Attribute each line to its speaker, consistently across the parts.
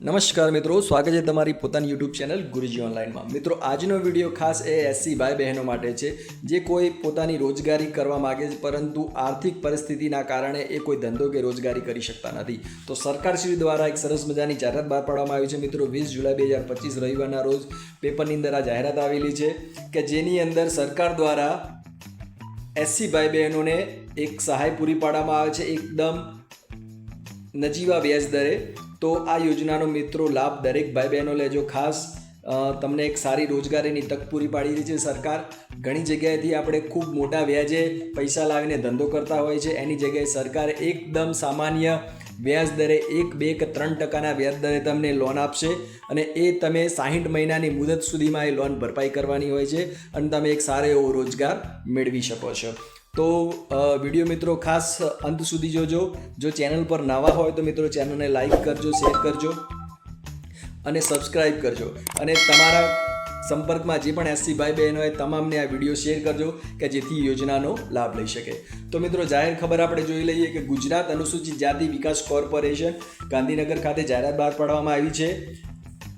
Speaker 1: નમસ્કાર મિત્રો, સ્વાગત છે તમારી પોતાની યુટ્યુબ ચેનલ ગુરુજી ઓનલાઈનમાં મિત્રો, આજનો વીડિયો ખાસ એ એસસી ભાઈ બહેનો માટે છે, જે કોઈ પોતાની રોજગારી કરવા માગે છે, પરંતુ આર્થિક પરિસ્થિતિના કારણે એ કોઈ ધંધો કે રોજગારી કરી શકતા નથી. તો સરકારશ્રી દ્વારા એક સરસ મજાની જાહેરાત બહાર પાડવામાં આવી છે. મિત્રો, વીસ જુલાઈ બે હજાર પચીસ રવિવારના રોજ પેપરની અંદર આ જાહેરાત આવેલી છે કે જેની અંદર સરકાર દ્વારા એસસી ભાઈ બહેનોને એક સહાય પૂરી પાડવામાં આવે છે. એકદમ નજીવા વ્યાજ દરે તો આ યોજનાનો મિત્રો લાભ દરેક ભાઈ બહેનો લેજો. ખાસ તમને એક સારી રોજગારીની તક પૂરી પાડી રહી છે સરકાર. ઘણી જગ્યાએથી આપણે ખૂબ મોટા વ્યાજે પૈસા લાવીને ધંધો કરતા હોય છે. એની જગ્યાએ સરકાર એકદમ સામાન્ય વ્યાજ દરે એક, બે કે ત્રણ ટકાના વ્યાજ દરે તમને લોન આપશે અને એ તમે સાહીઠ મહિનાની મુદત સુધીમાં એ લોન ભરપાઈ કરવાની હોય છે અને તમે એક સારો એવો રોજગાર મેળવી શકો છો. તો વીડિયો મિત્રો ખાસ અંત સુધી જોજો. જો ચેનલ પર નવા હોય તો મિત્રો ચેનલને લાઈક કરજો શેર કરજો અને સબસ્ક્રાઈબ કરજો. અને તમારા સંપર્કમાં જે પણ એસસી ભાઈ બહેન હોય, તમામને આ વીડિયો શેર કરજો કે જેથી યોજનાનો લાભ લઈ શકે. તો મિત્રો, જાહેર ખબર આપણે જોઈ લઈએ કે ગુજરાત અનુસૂચિત જાતિ વિકાસ કોર્પોરેશન ગાંધીનગર ખાતે જાહેરાત બહાર પાડવામાં આવી છે.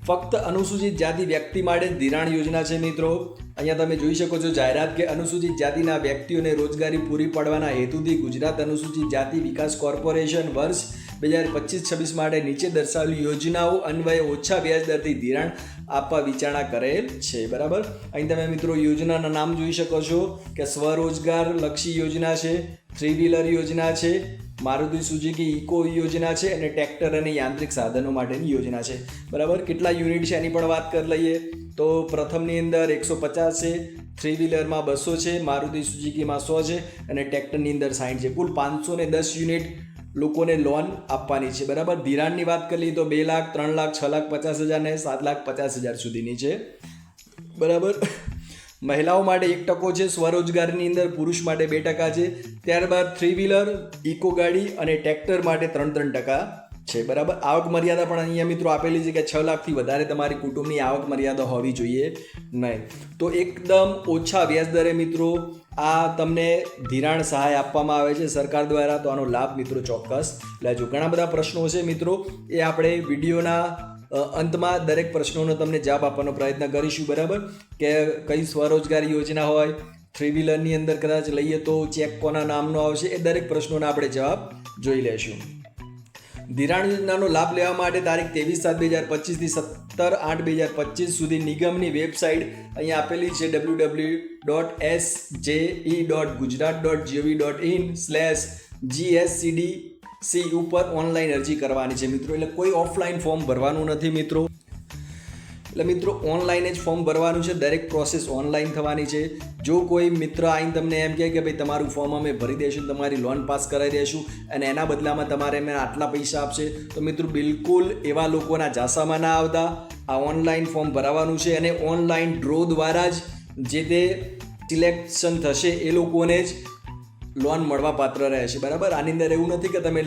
Speaker 1: ફક્ત અનુસૂચિત જાતિ વ્યક્તિ માટે ધિરાણ યોજના છે મિત્રો. અહીંયા તમે જોઈ શકો છો જાહેરાત કે અનુસૂચિત જાતિના વ્યક્તિઓને રોજગારી પૂરી પાડવાના હેતુથી ગુજરાત અનુસૂચિત જાતિ વિકાસ કોર્પોરેશન વર્ષ બે હજાર પચીસ છવ્વીસ માટે નીચે દર્શાવેલી યોજનાઓ અન્વયે ઓછા વ્યાજ દરથી ધિરાણ આપવા વિચારણા કરેલ છે. બરાબર? અહીં તમે મિત્રો યોજનાના નામ જોઈ શકો છો કે સ્વરોજગાર લક્ષી યોજના છે, થ્રી વ્હીલર યોજના છે મારુતિ સુઝુકી ઇકો યોજના છે અને ટ્રેક્ટર અને યાંત્રિક સાધનો માટેની યોજના છે. બરાબર? કેટલા યુનિટ છે એની પણ વાત કરી લઈએ. તો પ્રથમની અંદર એકસો પચાસ છે, થ્રી વ્હીલરમાં બસો છે, મારુતિ સુઝુકીમાં સો છે અને ટ્રેક્ટરની અંદર સાઠ છે. કુલ પાંચસો ને દસ યુનિટ લોકોને લોન આપવાની છે. બરાબર? ધિરાણની વાત કરી તો બે લાખ, ત્રણ લાખ, છ લાખ, પચાસ હજાર ને સાત લાખ, પચાસ હજાર સુધીની છે. બરાબર? મહિલાઓ માટે એક ટકો છે, સ્વરોજગારની અંદર પુરુષ માટે બે ટકા છે. ત્યારબાદ થ્રી વ્હીલર ઇકો ગાડી અને ટ્રેક્ટર માટે ત્રણ ત્રણ ટકા છે. બરાબર? આવક મર્યાદા પણ અહીંયા મિત્રો આપેલી છે કે છ લાખથી વધારે તમારી કુટુંબની આવક મર્યાદા હોવી જોઈએ નહીં. તો એકદમ ઓછા વ્યાજ દરે મિત્રો આ તમને ધિરાણ સહાય આપવામાં આવે છે સરકાર દ્વારા. તો આનો લાભ મિત્રો ચોક્કસ લેજો. ઘણા બધા પ્રશ્નો છે મિત્રો. એ આપણે વિડીયોના અંતમાં દરેક પ્રશ્નોનો તમને જવાબ આપવાનો પ્રયત્ન કરીશું, બરાબર? કે કઈ સ્વરોજગાર યોજના હોય થ્રી વ્હીલરની અંદર કદાચ લઈએ તો ચેક કોના નામનો આવશે, એ દરેક પ્રશ્નોના આપણે જવાબ જોઈ લેશું. ધિરાણ યોજનાનો લાભ લેવા માટે તારીખ ત્રેવીસ સાત બે હજાર પચીસથી સત્તર આઠ બે હજાર પચીસ સુધી નિગમની વેબસાઇટ અહીંયા આપેલી છે W W dot S J E dot Gujarat dot GOV dot in slash GSCD C ઉપર ઓનલાઈન અરજી કરવાની છે મિત્રો. એટલે કોઈ ઓફલાઈન ફોર્મ ભરવાનું નથી મિત્રો. એટલે મિત્રો ઓનલાઈન જ ફોર્મ ભરવાનું છે. દરેક પ્રોસેસ ઓનલાઈન થવાની છે. જો કોઈ મિત્ર આવીને તમને એમ કહે કે, ભાઈ, તમારું ફોર્મ અમે ભરી દઈશું, તમારી લોન પાસ કરાવી દઈશું અને એના બદલામાં તમારે અમે આટલા પૈસા આપશે. તો મિત્રો, બિલકુલ એવા લોકોના જાસામાં ના આવતા. આ ઓનલાઈન ફોર્મ ભરાવાનું છે અને ઓનલાઈન ડ્રો દ્વારા જ જે તે સિલેક્શન થશે એ લોકોને જ લોન મળવા પાત્ર રહે છે, બરાબર? આની અંદર એવું નથી કે તમે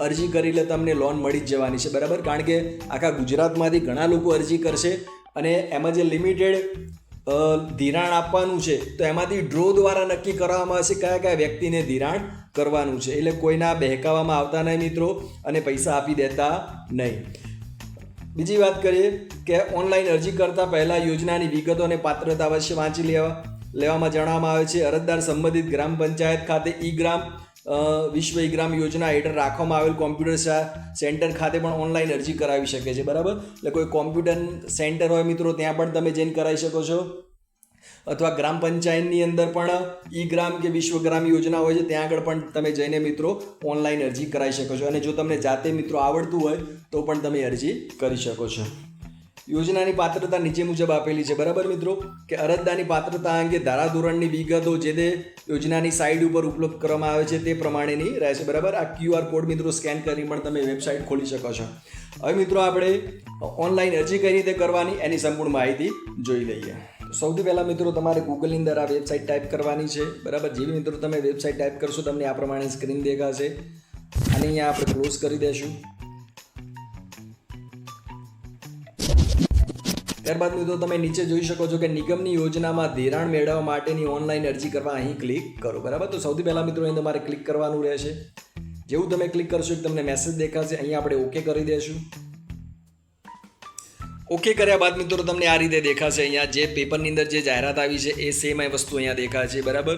Speaker 1: અરજી કરી લે, તમને લોન મળી જ જવાની છે, બરાબર? કારણ કે આખા ગુજરાતમાંથી ઘણા લોકો અરજી કરશે અને એમાં જે લિમિટેડ ધિરાણ આપવાનું છે, તો એમાંથી ડ્રો દ્વારા નક્કી કરવામાં આવશે કયા કયા વ્યક્તિને ધિરાણ કરવાનું છે. એટલે કોઈના બહેકાવામાં આવતા નહીં મિત્રો અને પૈસા આપી દેતા નહીં. બીજી વાત કરીએ કે ઓનલાઈન અરજી કરતા પહેલા યોજનાની વિગતો અને પાત્રતા અવશ્ય વાંચી લેવા. લેવામાં જણાવવામાં આવે છે. અરજદાર સંબંધિત ગ્રામ પંચાયત ખાતે ઈ ગ્રામ વિશ્વ ઈ ગ્રામ યોજના હેઠળ રાખવામાં આવેલ કોમ્પ્યુટર સેન્ટર ખાતે પણ ઓનલાઈન અરજી કરાવી શકે છે. બરાબર? એટલે કોઈ કોમ્પ્યુટર સેન્ટર હોય મિત્રો, ત્યાં પણ તમે જઈને કરાવી શકો છો. અથવા ગ્રામ પંચાયતની અંદર પણ ઈ ગ્રામ કે વિશ્વ ગ્રામ યોજના હોય છે, ત્યાં આગળ પણ તમે જઈને મિત્રો ઓનલાઈન અરજી કરાવી શકો છો. અને જો તમને જાતે મિત્રો આવડતું હોય, તો પણ તમે અરજી કરી શકો છો. યોજનાની પાત્રતા નીચે મુજબ આપેલી છે. બરાબર મિત્રો? કે અરજદારની પાત્રતા અંગે ધારાધોરણની વિગતો જે તે યોજનાની સાઇટ ઉપર ઉપલબ્ધ કરવામાં આવે છે તે પ્રમાણેની રહે છે. બરાબર? આ ક્યુઆર કોડ મિત્રો સ્કેન કરી પણ તમે વેબસાઇટ ખોલી શકો છો. હવે મિત્રો આપણે ઓનલાઈન અરજી કઈ રીતે કરવાની એની સંપૂર્ણ માહિતી જોઈ લઈએ. સૌથી પહેલાં મિત્રો તમારે ગૂગલની અંદર આ વેબસાઇટ ટાઈપ કરવાની છે. બરાબર? જેવી મિત્રો તમે વેબસાઇટ ટાઈપ કરશો તમને આ પ્રમાણે સ્ક્રીન દેખાશે. અને અહીંયા આપણે ક્લોઝ કરી દઈશું ત્યારબાદ મિત્રો તમે નીચે જોઈ શકો છો કે નિગમની યોજનામાં ધિરાણ મેળવવા માટેની ઓનલાઈન અરજી કરવા અહીં ક્લિક કરો, બરાબર? તો સૌથી પહેલાં મિત્રો અહીં તમારે ક્લિક કરવાનું રહેશે. જેવું તમે ક્લિક કરશો તમને મેસેજ દેખાશે. અહીં આપણે ઓકે કરી દઈશું ઓકે કર્યા બાદ મિત્રો તમને આ રીતે દેખાશે. અહીંયા જે પેપરની અંદર જે જાહેરાત આવી છે, એ સેમ એ વસ્તુ અહીંયા દેખાય છે બરાબર?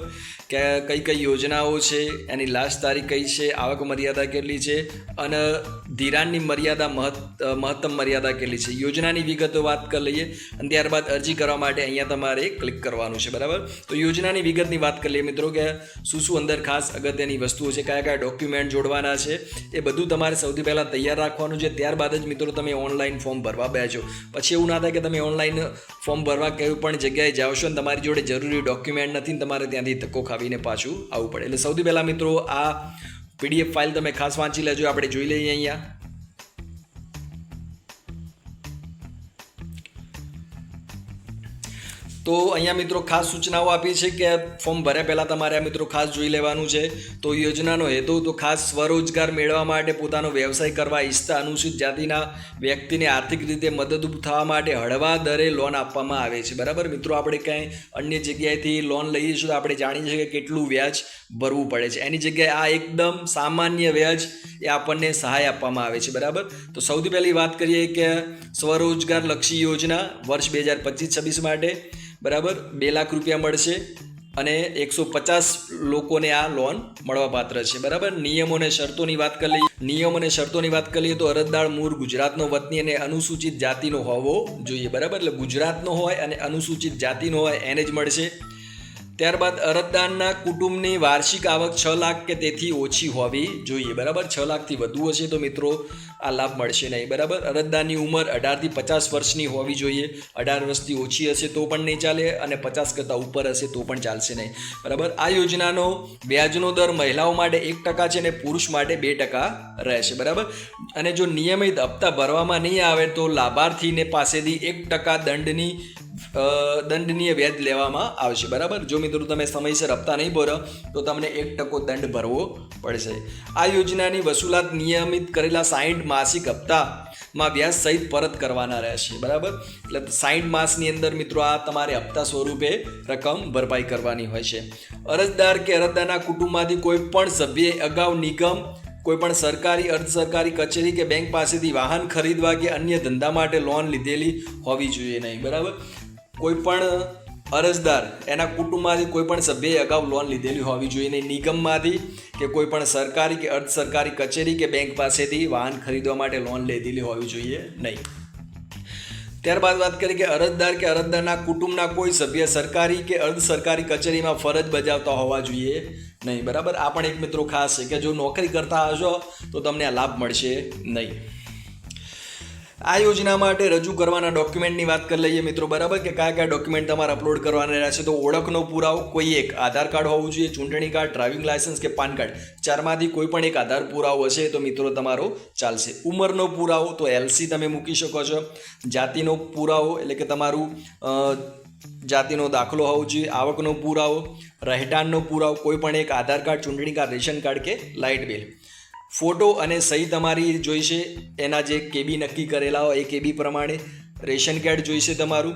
Speaker 1: કે કઈ કઈ યોજનાઓ છે, એની લાસ્ટ તારીખ કઈ છે, આવક મર્યાદા કેટલી છે, અને ધિરાણની મર્યાદા મહત મહત્તમ મર્યાદા કેટલી છે. યોજનાની વિગતો વાત કરી લઈએ, અને ત્યારબાદ અરજી કરવા માટે અહીંયા તમારે ક્લિક કરવાનું છે, બરાબર? તો યોજનાની વિગતની વાત કરી લઈએ મિત્રો કે શું શું અંદર ખાસ અગત્યની વસ્તુઓ છે, કયા કયા ડોક્યુમેન્ટ જોડવાના છે, એ બધું તમારે સૌથી પહેલાં તૈયાર રાખવાનું છે. ત્યારબાદ જ મિત્રો તમે ઓનલાઈન ફોર્મ ભરવા બેસો. પછી એવું ના થાય કે તમે ઓનલાઈન ફોર્મ ભરવા કઈ પણ જગ્યાએ જાઓ છો અને તમારી જોડે જરૂરી ડોક્યુમેન્ટ નથી ને તમારે ત્યાંથી ધક્કો ખાવીને પાછું આવવું પડે. એટલે સૌથી પહેલાં મિત્રો, આ પીડીએફ ફાઇલ તમે ખાસ વાંચી લેજો. આપણે જોઈ લઈએ અહીંયા. તો અહીંયા મિત્રો ખાસ સૂચનાઓ આપી છે કે ફોર્મ ભર્યા પહેલાં તમારે આ મિત્રો ખાસ જોઈ લેવાનું છે. તો યોજનાનો હેતુ તો ખાસ સ્વરોજગાર મેળવવા માટે પોતાનો વ્યવસાય કરવા ઈચ્છતા અનુસૂચિત જાતિના વ્યક્તિને આર્થિક રીતે મદદરૂપ થવા માટે હળવા દરે લોન આપવામાં આવે છે. બરાબર? મિત્રો, આપણે કાંઈ અન્ય જગ્યાએથી લોન લઈએ છીએ તો આપણે જાણીએ છીએ કે કેટલું વ્યાજ ભરવું પડે છે. એની જગ્યાએ આ એકદમ સામાન્ય વ્યાજ એ આપણને સહાય આપવામાં આવે છે. બરાબર? તો સૌથી પહેલી વાત કરીએ કે સ્વરોજગાર લક્ષી યોજના વર્ષ બે હજાર પચીસ છવ્વીસ માટે બરાબર? બે લાખ રૂપિયા મળશે અને એકસો પચાસ લોકોને આ લોન મળવાપાત્ર છે. બરાબર? નિયમો અને શરતોની વાત કરી લઈએ. નિયમ અને શરતોની વાત કરીએ તો અરજદાર મૂળ ગુજરાતનો વતની અને અનુસૂચિત જાતિનો હોવો જોઈએ. બરાબર? એટલે ગુજરાતનો હોય અને અનુસૂચિત જાતિનો હોય એને જ મળશે. ત્યારબાદ અરજદારના કુટુંબની વાર્ષિક આવક છ લાખ કે તેથી ઓછી હોવી જોઈએ. બરાબર? છ લાખથી વધુ હશે તો મિત્રો આ લાભ મળશે નહીં. બરાબર? અરજદારની ઉંમર અઢારથી પચાસ વર્ષની હોવી જોઈએ. અઢાર વર્ષથી ઓછી હશે તો પણ નહીં ચાલે અને પચાસ કરતાં ઉપર હશે તો પણ ચાલશે નહીં. બરાબર? આ યોજનાનો વ્યાજનો દર મહિલાઓ માટે એક ટકા છે અને પુરુષ માટે બે ટકા રહેશે. બરાબર? અને જો નિયમિત હપ્તા ભરવામાં નહીં આવે તો લાભાર્થીને પાસેથી એક ટકા દંડની દંડનીય વ્યાજ લેવામાં આવશે. બરાબર? જો મિત્રો તમે સમયસર હપ્તા નહીં ભરો, તો તમને એક ટકો દંડ ભરવો પડશે. આ યોજનાની વસૂલાત નિયમિત કરેલા સાઠ માસિક હપ્તામાં વ્યાજ સહિત પરત કરવાના રહેશે. બરાબર? એટલે સાઠ માસની અંદર મિત્રો આ તમારે હપ્તા સ્વરૂપે રકમ ભરપાઈ કરવાની હોય છે. અરજદાર કે અરજદારના કુટુંબમાંથી કોઈ પણ સભ્યે અગાઉ નિગમ, કોઈ પણ સરકારી, અર્ધ સરકારી કચેરી કે બેંક પાસેથી વાહન ખરીદવા કે અન્ય ધંધા માટે લોન લીધેલી હોવી જોઈએ નહીં. બરાબર? કોઈ પણ અરજદાર, એના કુટુંબમાંથી કોઈ પણ સભ્યએ અગાઉ લોન લીધેલી હોવી જોઈએ નહીં નિગમમાંથી કે કોઈ પણ સરકારી કે અર્ધ સરકારી કચેરી કે બેંક પાસેથી વાહન ખરીદવા માટે લોન લીધેલી હોવી જોઈએ નહીં. ત્યારબાદ વાત કરીએ કે અરજદાર કે અરજદારના કુટુંબના કોઈ સભ્ય સરકારી કે અર્ધ સરકારી કચેરીમાં ફરજ બજાવતા હોવા જોઈએ નહીં. બરાબર? આ પણ એક મિત્રો ખાસ છે કે જો નોકરી કરતા હશો તો તમને આ લાભ મળશે નહીં. આ યોજના માટે રજૂ કરવાના ડોક્યુમેન્ટની વાત કરી લઈએ મિત્રો, બરાબર? કે કયા કયા ડોક્યુમેન્ટ તમારે અપલોડ કરવાના રહેશે તો ઓળખનો પુરાવો, કોઈ એક આધાર કાર્ડ હોવું જોઈએ, ચૂંટણી કાર્ડ ડ્રાઇવિંગ લાયસન્સ કે પાન કાર્ડ, ચારમાંથી કોઈ પણ એક આધાર પુરાવો હશે તો મિત્રો તમારો ચાલશે. ઉંમરનો પુરાવો તો એલસી તમે મૂકી શકો છો. જાતિનો પુરાવો એટલે કે તમારું જાતિનો દાખલો હોવો જોઈએ, આવકનો પુરાવો, રહેઠાણનો પુરાવો, કોઈ પણ એક આધાર કાર્ડ, ચૂંટણી કાર્ડ, રેશન કાર્ડ કે લાઇટ બિલ. ફોટો અને સહી તમારી જોઈશે. એના જે કેબી નક્કી કરેલા હોય એ કેબી પ્રમાણે. રેશન કાર્ડ જોઈશે તમારું.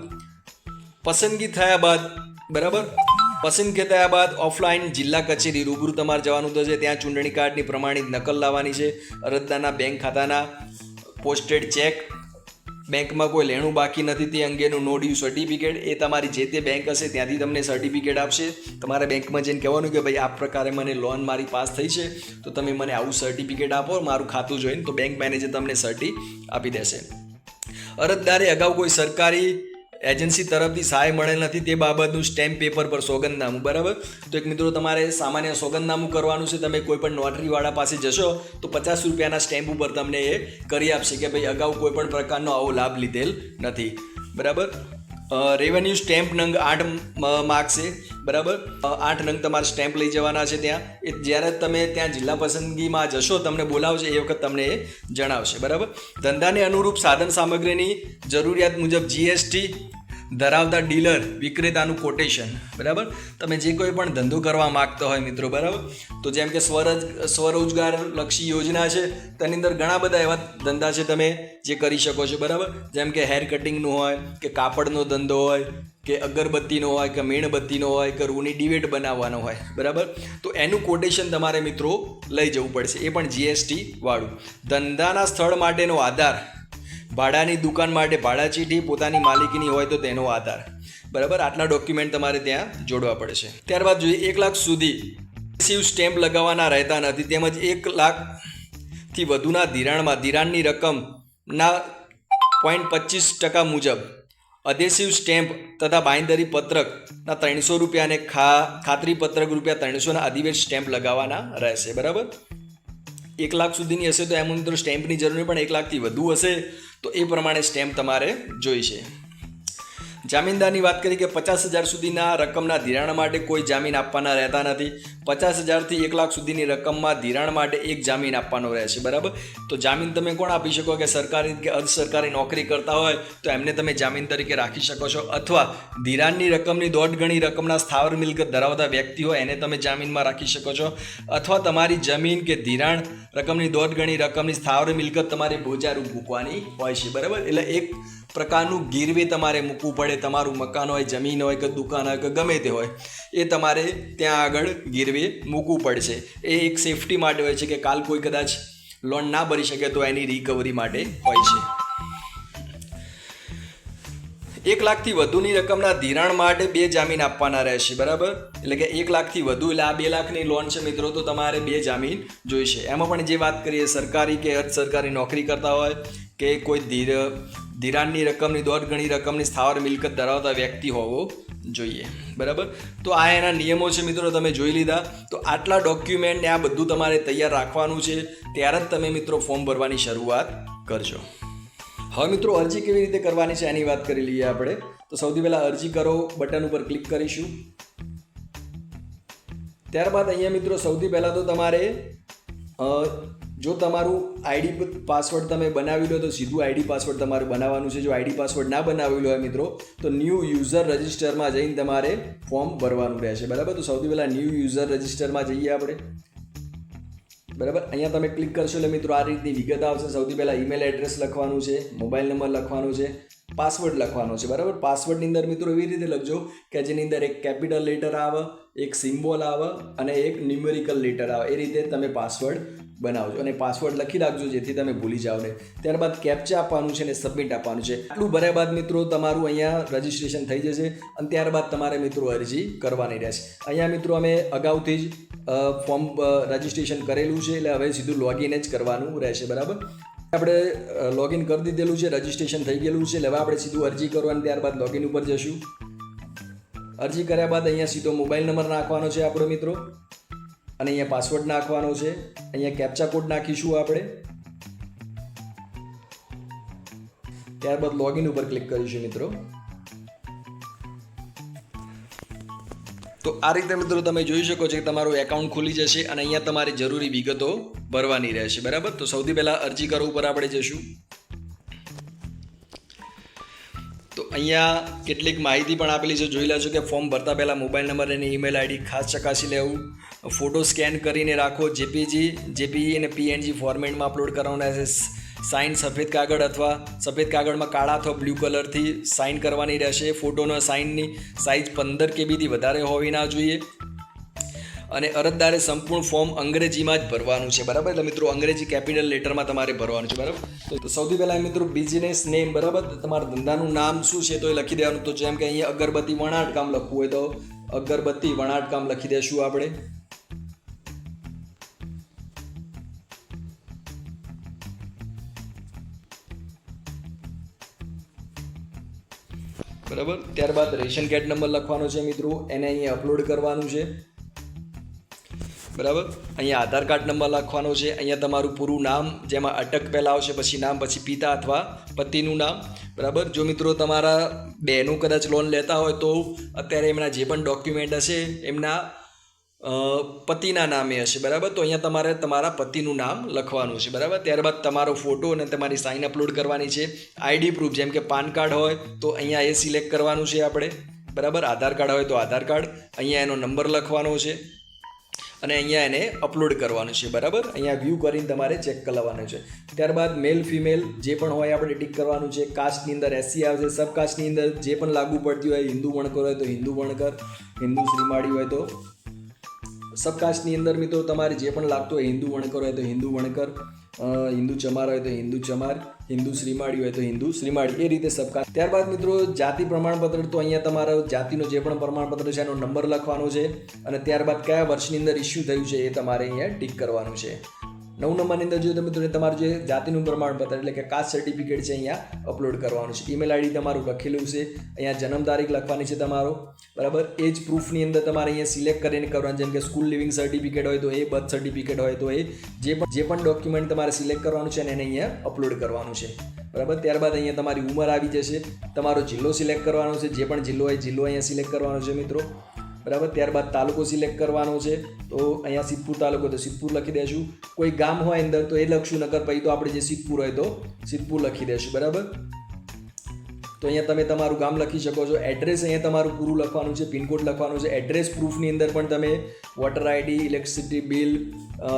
Speaker 1: પસંદગી થયા બાદ, બરાબર? પસંદગી થયા બાદ ઓફલાઈન જિલ્લા કચેરી રૂબરૂ તમારે જવાનું થશે. ત્યાં ચૂંટણી કાર્ડની પ્રમાણિત નકલ લાવવાની છે. અરજદારના બેંક ખાતાના પોસ્ટેડ ચેક બેંકમાં કોઈ લેણું બાકી નથી તે અંગેનું નો ડ્યુ સર્ટિફિકેટ. એ તમારી જે તે બેંક હશે ત્યાંથી તમને સર્ટિફિકેટ આપશે. તમારે બેંકમાં જઈને કહેવાનું કે ભાઈ, આ પ્રકારે મને લોન મારી પાસ થઈ છે, તો તમે મને આવું સર્ટિફિકેટ આપો, મારું ખાતું જોઈને તો બેંક મેનેજર તમને સર્ટી આપી દેશે. અરજદારે અગાઉ કોઈ સરકારી એજન્સી તરફથી સહાય મળેલ નથી, તે બાબતનું સ્ટેમ્પ પેપર પર સોગંદનામું, બરાબર? તો એક મિત્રો, તમારે સામાન્ય સોગંદનામું કરવાનું છે, તમે કોઈ પણ નોટરીવાળા પાસે જશો, તો પચાસ રૂપિયાના સ્ટેમ્પ ઉપર તમને એ કરી આપશે કે ભાઈ અગાઉ કોઈ પણ પ્રકારનો આવો લાભ લીધેલ નથી, બરાબર? રેવન્યુ સ્ટેમ્પ નંગ આઠ માગશે બરાબર? આઠ નંગ તમારે સ્ટેમ્પ લઈ જવાના છે ત્યાં. એ જ્યારે તમે ત્યાં જિલ્લા પસંદગીમાં જશો, તમને બોલાવશે, એ વખત તમને એ જણાવશે, બરાબર? ધંધાને અનુરૂપ સાધન સામગ્રીની જરૂરિયાત મુજબ જીએસટી ધરાવતા ડીલર વિક્રેતાનું કોટેશન બરાબર? તમે જે કોઈ પણ ધંધો કરવા માગતા હોય મિત્રો, બરાબર? તો જેમ કે સ્વરજ સ્વરોજગાર લક્ષી યોજના છે, તેની અંદર ઘણા બધા એવા ધંધા છે તમે જે કરી શકો છો, બરાબર? જેમ કે હેર કટિંગનું હોય, કે કાપડનો ધંધો હોય, કે અગરબત્તીનો હોય, કે મીણબત્તીનો હોય, કે રૂની ડિબેટ બનાવવાનો હોય, બરાબર? તો એનું કોટેશન તમારે મિત્રો લઈ જવું પડશે, એ પણ જીએસટી વાળું. ધંધાના સ્થળ માટેનો આધાર ભાડાની દુકાન માટે ભાડા ચીઠી પોતાની માલિકીની હોય તો તેનો આધાર. બરાબર? આટલા ડોક્યુમેન્ટ તમારે ત્યાં જોડવા પડશે. ત્યારબાદ જોઈએ, એક લાખ સુધી સીવ સ્ટેમ્પ લગાવવાના રહેતા નથી. તેમજ એક લાખથી વધુના ધિરાણમાં, ધિરાણની રકમના પોઈન્ટ પચીસ ટકા મુજબ અધેસિવ સ્ટેમ્પ તથા બાંયધરી પત્રકના ત્રણસો રૂપિયા અને ખા, ખાતરી પત્રક રૂપિયા ત્રણસોના અધિવેશ સ્ટેમ્પ લગાવવાના રહેશે. બરાબર? એક લાખ સુધીની હશે તો એમ મિત્રો સ્ટેમ્પની જરૂર નહીં, પણ એક લાખથી વધુ હશે તો એ પ્રમાણે સ્ટેમ્પ તમારે જોઈશે. જામીનદારની વાત કરી કે પચાસ હજાર સુધીના રકમના ધિરાણ માટે કોઈ જામીન આપવાના રહેતા નથી. પચાસ હજારથી એક લાખ સુધીની રકમમાં ધિરાણ માટે એક જામીન આપવાનો રહેશે બરાબર? તો જામીન તમે કોણ આપી શકો? કે સરકારી કે અર્ધ સરકારી નોકરી કરતા હોય, તો એમને તમે જામીન તરીકે રાખી શકો છો. અથવા ધિરાણની રકમની દોઢ ગણી રકમના સ્થાવર મિલકત ધરાવતા વ્યક્તિ હોય, એને તમે જામીનમાં રાખી શકો છો. અથવા તમારી જમીન કે ધિરાણ રકમની દોઢ ગણી રકમની સ્થાવર મિલકત તમારે બોજારૂપ મૂકવાની હોય છે, બરાબર? એટલે એક પ્રકારનું ગીરવે તમારે મૂકવું પડે. તમારું મકાન હોય, જમીન હોય કે દુકાન હોય કે ગમે તે હોય, એ તમારે ત્યાં આગળ ગીરવે મૂકવું પડશે. એ એક સેફટી માટે હોય છે કે કાલ કોઈ કદાચ લોન ના ભરી શકે તો એની રિકવરી માટે હોય છે. એક લાખથી વધુની રકમના ધિરાણ માટે બે જામીન આપવાના રહેશે, બરાબર? એટલે કે એક લાખથી વધુ, એટલે આ બે લાખની લોન છે મિત્રો, તો તમારે બે જામીન જોઈશે. એમાં પણ જે વાત કરીએ, સરકારી કે અર્ધ સરકારી નોકરી કરતા હોય કે કોઈ ધીર, ધિરાણની રકમની દોઢ ગણી રકમની સ્થાવર મિલકત ધરાવતા વ્યક્તિ હોવો જોઈએ. બરાબર? તો આ એના નિયમો છે મિત્રો, તમે જોઈ લીધા. તો આટલા ડોક્યુમેન્ટ ને આ બધું તમારે તૈયાર રાખવાનું છે. ત્યારે જ તમે મિત્રો ફોર્મ ભરવાની શરૂઆત કરજો. હવે મિત્રો, અરજી કેવી રીતે કરવાની છે એની વાત કરી લઈએ આપણે. તો સૌથી પહેલાં અરજી કરો, બટન ઉપર ક્લિક કરીશું. ત્યારબાદ અહીંયા મિત્રો સૌથી પહેલાં તો તમારે જો તમારું આઈડી પાસવર્ડ તમે બનાવી લો, તો સીધું આઈડી પાસવર્ડ તમારે બનાવવાનું છે. જો આઈડી પાસવર્ડ ના બનાવેલો હોય મિત્રો, તો ન્યૂ યુઝર રજિસ્ટરમાં જઈને તમારે ફોર્મ ભરવાનું રહેશે. બરાબર? તો સૌથી પહેલાં ન્યૂ યુઝર રજિસ્ટરમાં જઈએ આપણે. બરાબર? અહીંયા તમે ક્લિક કરશો એટલે મિત્રો આ રીતની વિગત આવશે. સૌથી પહેલાં ઈમેલ એડ્રેસ લખવાનું છે મોબાઈલ નંબર લખવાનું છે. પાસવર્ડ લખવાનો છે, બરાબર? પાસવર્ડની અંદર મિત્રો એવી રીતે લખજો કે જેની અંદર એક કેપિટલ લેટર આવે, એક સિમ્બોલ આવે અને એક ન્યુમેરિકલ લેટર આવે. એ રીતે તમે પાસવર્ડ બનાવજો અને પાસવર્ડ લખી રાખજો જેથી તમે ભૂલી જાઓ ને. ત્યારબાદ કેપ્ચા આપવાનું છે અને સબમિટ આપવાનું છે. આટલું ભર્યા બાદ મિત્રો તમારું અહીંયા રજિસ્ટ્રેશન થઈ જશે અને ત્યારબાદ તમારે મિત્રો અરજી કરવાની રહેશે. અહીંયા મિત્રો અમે અગાઉથી જ ફોર્મ રજિસ્ટ્રેશન કરેલું છે એટલે હવે સીધું લોગિન જ કરવાનું રહેશે, બરાબર? આપણે લોગિન કરી દીધેલું છે રજિસ્ટ્રેશન થઈ ગયેલું છે. હવે આપણે સીધું અરજી કરવાની, ત્યારબાદ લોગિન ઉપર જશું. અરજી કર્યા બાદ અહીંયા સીધો મોબાઈલ નંબર નાખવાનો છે આપણો મિત્રો. અને અહીંયા પાસવર્ડ નાખવાનો છે. અહીંયા કેપ્ચા કોડ નાખીશું આપણે. ત્યારબાદ લોગિન ઉપર ક્લિક કરીશું મિત્રો. તો આ રીતે મિત્રો તમે જોઈ શકો છો કે તમારું એકાઉન્ટ ખુલી જશે અને અહીંયા તમારી જરૂરી વિગતો ભરવાની રહેશે. બરાબર? તો સૌથી પહેલાં અરજી કરવા ઉપર આપણે જશું તો અહીંયા કેટલીક માહિતી પણ આપેલી છે. જોઈ લેજો કે ફોર્મ ભરતા પહેલાં મોબાઈલ નંબર અને ઈમેલ આઈડી ખાસ ચકાસી લેવું. ફોટો સ્કેન કરીને રાખો. જેપીજી, જેપીઈ અને પીએનજી ફોર્મેટમાં અપલોડ કરવાના રહેશે સાઇન સફેદ કાગળ અથવા સફેદ કાગળમાં કાળા અથવા બ્લુ કલરથી સાઇન કરવાની રહેશે. ફોટોના સાઇનની સાઇઝ પંદર કેબીથી વધારે હોવી ના જોઈએ. અને અરજદારે સંપૂર્ણ ફોર્મ અંગ્રેજીમાં જ ભરવાનું છે. બરાબર? એટલે મિત્રો, અંગ્રેજી કેપિટલ લેટરમાં તમારે ભરવાનું છે. બરાબર? તો સૌથી પહેલાં મિત્રો બિઝનેસ નેમ બરાબર? તમારા ધંધાનું નામ શું છે તો એ લખી દેવાનું. તો જેમ કે અહીંયા અગરબત્તી વણાટ કામ લખવું હોય તો અગરબત્તી વણાટ કામ લખી દેશું આપણે. બરાબર? ત્યારબાદ રેશન કાર્ડ નંબર લખવાનો છે મિત્રો. એને અહીંયા અપલોડ કરવાનું છે. બરાબર? અહીંયા આધાર કાર્ડ નંબર લખવાનો છે. અહીંયા તમારું પૂરું નામ, જેમાં અટક પહેલાં આવશે, પછી નામ, પછી પિતા અથવા પતિનું નામ. બરાબર? જો મિત્રો તમારા બહેનો કદાચ લોન લેતા હોય તો અત્યારે એમના જે પણ ડોક્યુમેન્ટ હશે, એમના પતિના નામે હશે, બરાબર? તો અહીંયા તમારે તમારા પતિનું નામ લખવાનું છે, બરાબર? ત્યારબાદ તમારો ફોટો અને તમારી સાઇન અપલોડ કરવાની છે આઈડી પ્રૂફ જેમ કે પાન કાર્ડ હોય, તો અહીંયા એ સિલેક્ટ કરવાનું છે આપણે, બરાબર? આધાર કાર્ડ હોય તો આધાર કાર્ડ, અહીંયા એનો નંબર લખવાનો છે, અને અહીંયા એને અપલોડ કરવાનું છે, બરાબર? અહીંયા વ્યૂ કરીને તમારે ચેક કરવાનું છે. ત્યારબાદ મેલ ફિમેલ જે પણ હોય આપણે ટીક કરવાનું છે કાસ્ટની અંદર એસસી આવશે સબ કાસ્ટની અંદર જે પણ લાગુ પડતી હોય, હિન્દુ વણકર હોય તો હિન્દુ વણકર, હિન્દુ શ્રીમાળી હોય તો સબકાસ્ટની અંદર મિત્રો તમારે જે પણ લાગતું હોય, હિન્દુ વણકર હોય તો હિન્દુ વણકર હિન્દુ ચમાર હોય તો હિન્દુ ચમાર, હિન્દુ શ્રીમાળી હોય તો હિન્દુ શ્રીમાળી, એ રીતે સબકાસ્ટ ત્યારબાદ મિત્રો જાતિ પ્રમાણપત્ર તો અહીંયા તમારો જાતિનો જે પણ પ્રમાણપત્ર છે એનો નંબર લખવાનો છે અને ત્યારબાદ કયા વર્ષની અંદર ઇસ્યુ થયું છે એ તમારે અહીંયા ટીક કરવાનું છે. નવ નંબરની અંદર તો મિત્રો તમારું જે જાતિનું પ્રમાણપત્ર એટલે કે કાસ્ટ સર્ટિફિકેટ છે અહીંયા અપલોડ કરવાનું છે. ઈમેલ આઈડી તમારું લખેલું છે. અહીંયા જન્મ તારીખ લખવાની છે તમારો. બરાબર? એ જ પ્રૂફની અંદર તમારે અહીંયા સિલેક્ટ કરીને કરવાનું, જેમ કે સ્કૂલ લિવિંગ સર્ટિફિકેટ હોય તો એ બર્થ સર્ટિફિકેટ હોય તો એ, જે પણ જે પણ ડોક્યુમેન્ટ તમારે સિલેક્ટ કરવાનું છે અને એને અહીંયા અપલોડ કરવાનું છે. બરાબર? ત્યારબાદ અહીંયા તમારી ઉંમર આવી જશે, તમારો જિલ્લો સિલેક્ટ કરવાનો છે, જે પણ જિલ્લો હોય, જિલ્લો અહીંયા સિલેક્ટ કરવાનો છે મિત્રો. બરાબર? ત્યારબાદ તાલુકો સિલેક્ટ કરવાનો છે, તો અહીંયા સિદ્ધપુર તાલુકો, તો સિદ્ધપુર લખી દેશું. કોઈ ગામ હોય અંદર તો એ લખશું, નકર પછી તો આપણે જે સિદ્ધપુર હોય તો સિદ્ધપુર લખી દેશું, બરાબર? તો અહીંયા તમે તમારું ગામ લખી શકો છો. એડ્રેસ અહીંયા તમારું પૂરું લખવાનું છે, પિનકોડ લખવાનું છે. એડ્રેસ પ્રૂફની અંદર પણ તમે voter ID electricity bill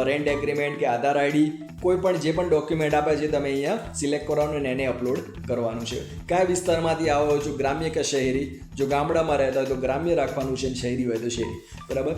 Speaker 1: rent agreement કે આધાર આઈડી કોઈ પણ જે પણ ડોક્યુમેન્ટ આપે છે તમે અહીંયા સિલેક્ટ કરવાનું અને એને અપલોડ કરવાનું છે. કયા વિસ્તારમાંથી આવો છો? ગ્રામ્ય કે શહેરી? જો ગામડામાં રહેતા હોય તો ગ્રામ્ય રાખવાનું છે શહેરી હોય તો શહેરી. બરાબર?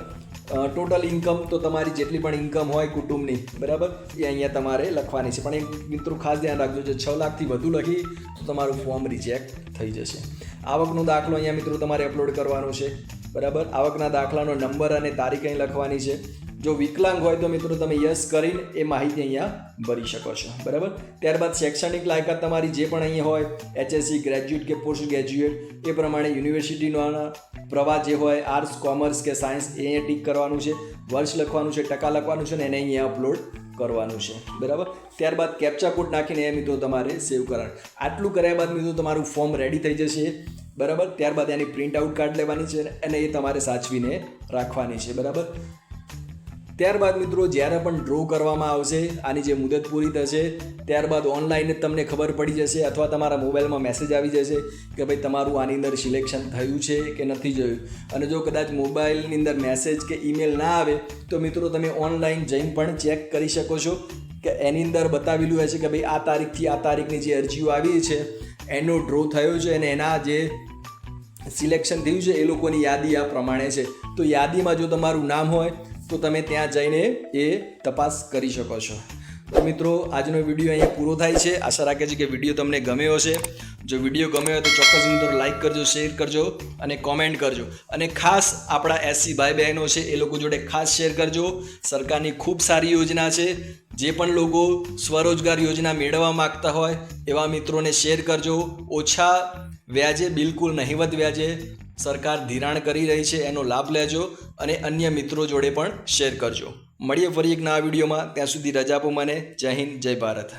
Speaker 1: ટોટલ ઇન્કમ તો તમારી જેટલી પણ ઇન્કમ હોય કુટુંબની, બરાબર? એ અહીંયા તમારે લખવાની છે. પણ એક મિત્રો ખાસ ધ્યાન રાખજો, જો છ લાખથી વધુ લખી, તો તમારું ફોર્મ રિજેક્ટ થઈ જશે. આવકનો દાખલો અહીંયા મિત્રો તમારે અપલોડ કરવાનો છે, બરાબર? આવકના દાખલાનો નંબર અને તારીખ અહીં લખવાની છે. જો વિકલાંગ હોય તો મિત્રો તમે યસ કરીને એ માહિતી અહીંયા ભરી શકો છો. બરાબર? ત્યારબાદ શૈક્ષણિક લાયકાત તમારી જે પણ અહીંયા હોય એચએસસી ગ્રેજ્યુએટ કે પોસ્ટ ગ્રેજ્યુએટ એ પ્રમાણે યુનિવર્સિટીનો પ્રવાહ જે હોય આર્ટ્સ કોમર્સ કે સાયન્સ એ ટીક કરવાનું છે. વર્ષ લખવાનું છે, ટકા લખવાનું છે ને એને અહીંયા અપલોડ કરવાનું છે. બરાબર? ત્યારબાદ કેપ્ચા કોડ નાખીને એ મિત્રો તમારે સેવ કરવાનું. આટલું કર્યા બાદ મિત્રો તમારું ફોર્મ રેડી થઈ જશે. બરાબર? ત્યારબાદ એની પ્રિન્ટ આઉટ કાર્ડ લેવાની છે અને એ તમારે સાચવીને રાખવાની છે. બરાબર? ત્યારબાદ મિત્રો જ્યારે પણ ડ્રો કરવામાં આવશે, આની જે મુદત પૂરી થશે, ત્યારબાદ ઓનલાઈન જ તમને ખબર પડી જશે અથવા તમારા મોબાઈલમાં મેસેજ આવી જશે કે ભાઈ તમારું આની અંદર સિલેક્શન થયું છે કે નથી જોયું. અને જો કદાચ મોબાઈલની અંદર મેસેજ કે ઈમેલ ના આવે, તો મિત્રો તમે ઓનલાઈન જઈને પણ ચેક કરી શકો છો કે એની અંદર બતાવેલું હશે કે ભાઈ આ તારીખથી આ તારીખની જે અરજીઓ આવી છે, એનો ડ્રો થયો છે અને એના જે સિલેક્શન થયું છે એ લોકોની યાદી આ પ્રમાણે છે. તો યાદીમાં જો તમારું નામ હોય તો તમે ત્યાં જઈને એ તપાસ કરી શકો છો. તો મિત્રો, આજનો વીડિયો અહીંયા પૂરો થાય છે. આશા રાખે છે કે વીડિયો તમને ગમ્યો હશે. જો વીડિયો ગમ્યો હોય તો ચોક્કસ મિત્રો લાઇક કરજો શેર કરજો અને કોમેન્ટ કરજો. અને ખાસ આપણા એસસી ભાઈ બહેનો છે, એ લોકો જોડે ખાસ શેર કરજો. સરકારની ખૂબ સારી યોજના છે. જે પણ લોકો સ્વરોજગાર યોજના મેળવવા માગતા હોય, એવા મિત્રોને શેર કરજો. ઓછા વ્યાજે બિલકુલ નહિવત વ્યાજે સરકાર ધિરાણ કરી રહી છે, એનો લાભ લેજો અને અન્ય મિત્રો જોડે પણ શેર કરજો. મળીએ ફરી એક નવા વિડીયોમાં. ત્યાં સુધી રજા આપો મને. જય હિન્દ, જય ભારત.